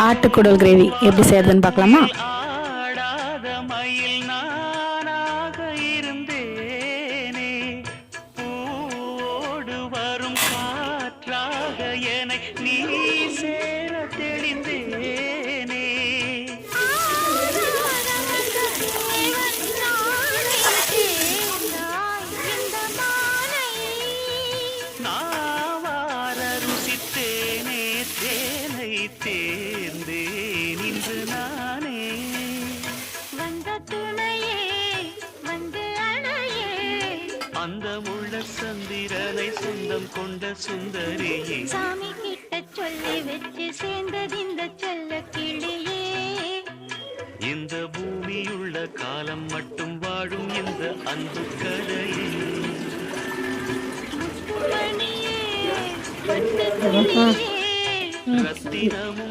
ஆட்டுக்குடல் gravy எப்படி செய்யறதுன்னு பார்க்கலாமா? நீ தேர்ந்தேன் இன்று நானே. அந்த முள்ள சந்திரனை சொந்தம் கொண்ட சுந்தரியே. சாமி கிட்ட சொல்லி வச்சு சேர்ந்தது இந்த செல்ல கிளியே. இந்த பூமியுள்ள காலம் மட்டும் வாழும் இந்த அன்பு கதையே. மணியே i'm